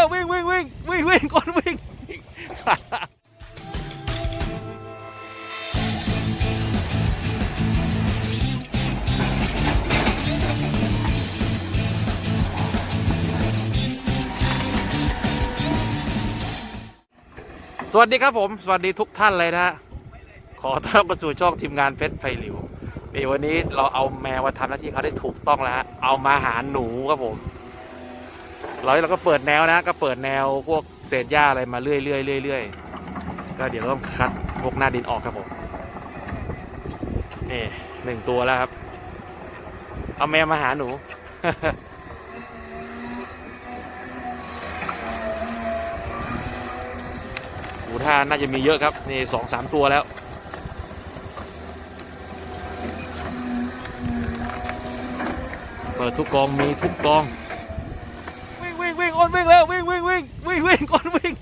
แล้ววิ่งวิ่งวิ่งวิ่งวิ่งคนวิ่งสวัสดีครับผม สวัสดีทุกท่านเลยนะฮะขอต้อนรับเข้าสู่ช่องทีมงานเพชรไฟหลิวนี่วันนี้เราเอาแมวมาทำหน้าที่เขาได้ถูกต้องแล้วฮะเอามาหาหนูครับผม เราเราก็เปิดแนวนะ ก็เปิดแนวพวกเศษหญ้าอะไรมาเรื่อยเรื่อยเรื่อยเรื่อยก็เดี๋ยวเราต้องคัดพวกหน้าดินออกครับผมนี่หนึ่งตัวแล้วครับ เอาแมวมาหาหนูหูท่าน่าจะมีเยอะครับ นี่สองสามตัวแล้วเปิดทุกกองมีทุกกอง วิ่งวิ่งอ้นวิ่งแล้ววิ่งวิ่งวิ่งวิ่งวิ่งอ้นวิ่ง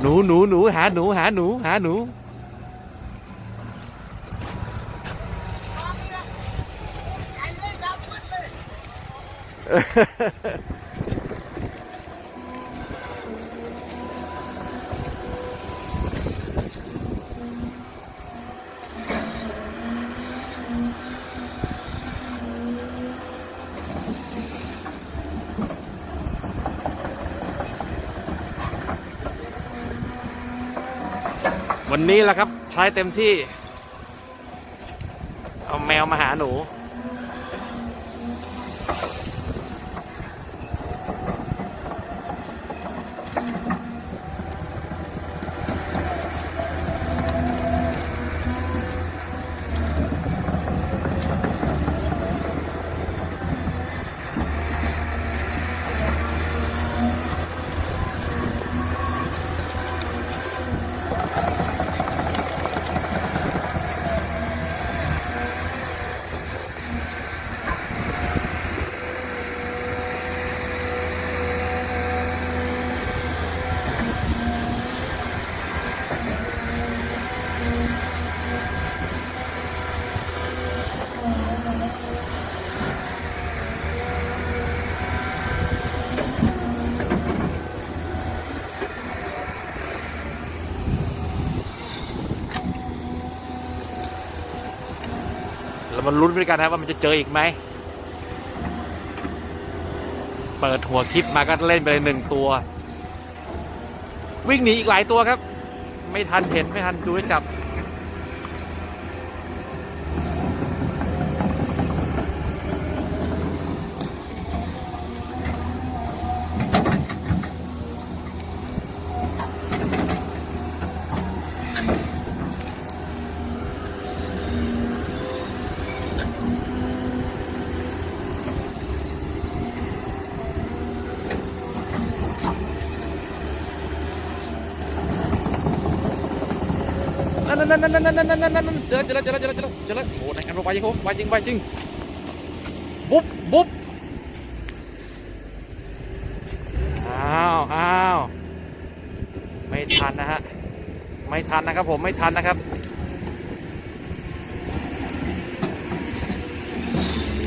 หนูหนูหนูหาหนูหาหนูหาหนู วันนี้แหละครับ ใช้เต็มที่ เอาแมวมาหาหนู มาลุ้นไปด้วยกันนะครับว่ามันจะเจออีกไหม เปิดหัวคลิปมาก็เล่นไปเลยหนึ่งตัว วิ่งหนีอีกหลายตัวครับ ไม่ทันเห็นไม่ทันดูให้จับ นั่นนั่นนั่นนั่นนั่นนั่นนั่นนั่นเจอเจอแล้วเจอแล้วเจอแล้วเจอแล้วเจอแล้วโอ้ไหนกันไปจริงโอ้ไปจริงไปจริงบุ๊บบุ๊บอ้าวอ้าวไม่ทันนะฮะไม่ทันนะครับผมไม่ทันนะครับ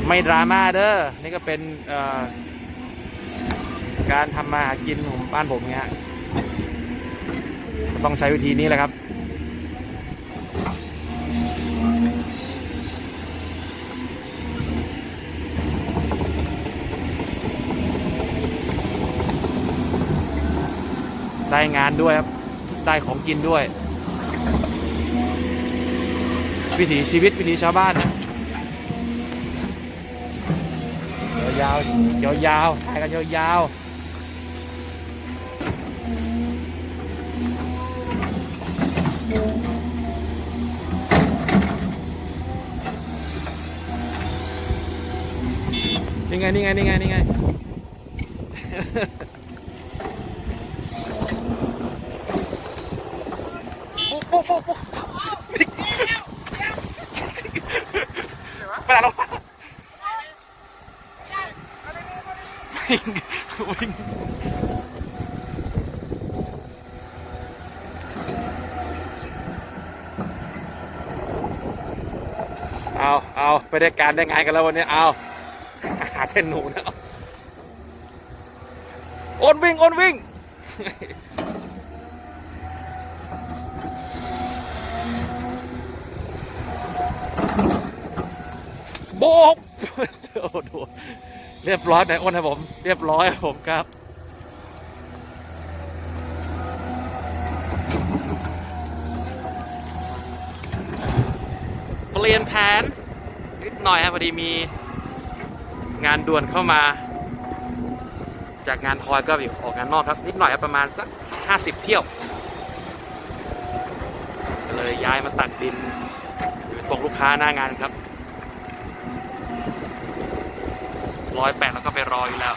ไม่ดราม่าเด้อนี่ก็เป็นการทำมาหากินของบ้านผมเงี้ยต้องใช้วิธีนี้แหละครับ ได้งานด้วยครับ ได้ของกินด้วย วิถีชีวิตวิถีชาวบ้านนะยาวๆยาวๆถ่ายกันยาวๆนี่ไงนี่ไงนี่ไงนี่ไง ปุ๊บปุ๊บปุ๊บปุ๊บ ไปไหนแล้ววิ่งวิ่งเอา เอา ไปได้การได้งานกันแล้ววันนี้ เอาหาเส้นหนูนะโอนวิ่งโอนวิ่ง โบก โอ้โห เรียบร้อยไหมอ้นครับผม เรียบร้อยครับผมครับเปลี่ยนแผนนิดหน่อยครับพอดีมีงานด่วนเข้ามา จากงานทอยก็อยู่ออกงานนอกครับ นิดหน่อยครับประมาณสัก 50 เที่ยวเลยย้ายมาตักดินส่งลูกค้าหน้างานครับ ร้อยแปดแล้วก็ไปรออยู่แล้ว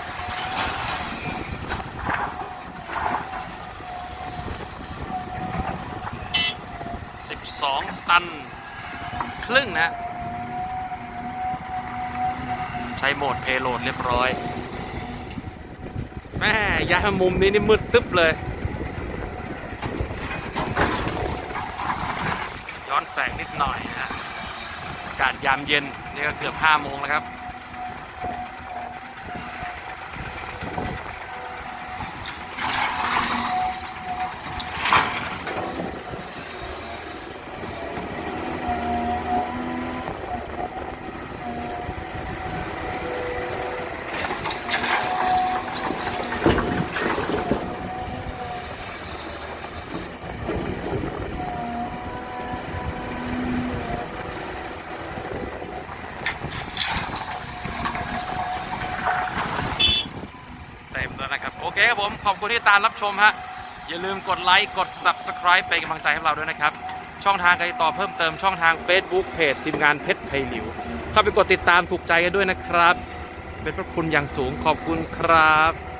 12ตัน ครึ่งนะ ใช้โหมดเพลโลดเรียบร้อยแม่ย้ายมามุมนี้นี่มืดตึ๊บเลย ย้อนแสงนิดหน่อยนะอากาศยามเย็น นี่ก็เกือบ5โมงแล้วครับ เต็มแล้วนะครับ โอเคครับผม ขอบคุณที่ตามรับชมฮะ อย่าลืมกดไลค์กด Subscribe เป็นกำลังใจให้เราด้วยนะครับ ช่องทางการติดต่อเพิ่มเติมช่องทาง Facebook เพจทีมงานเพชรไพลิว เข้าไปกดติดตามถูกใจกันด้วยนะครับ เป็นพระคุณอย่างสูงขอบคุณครับ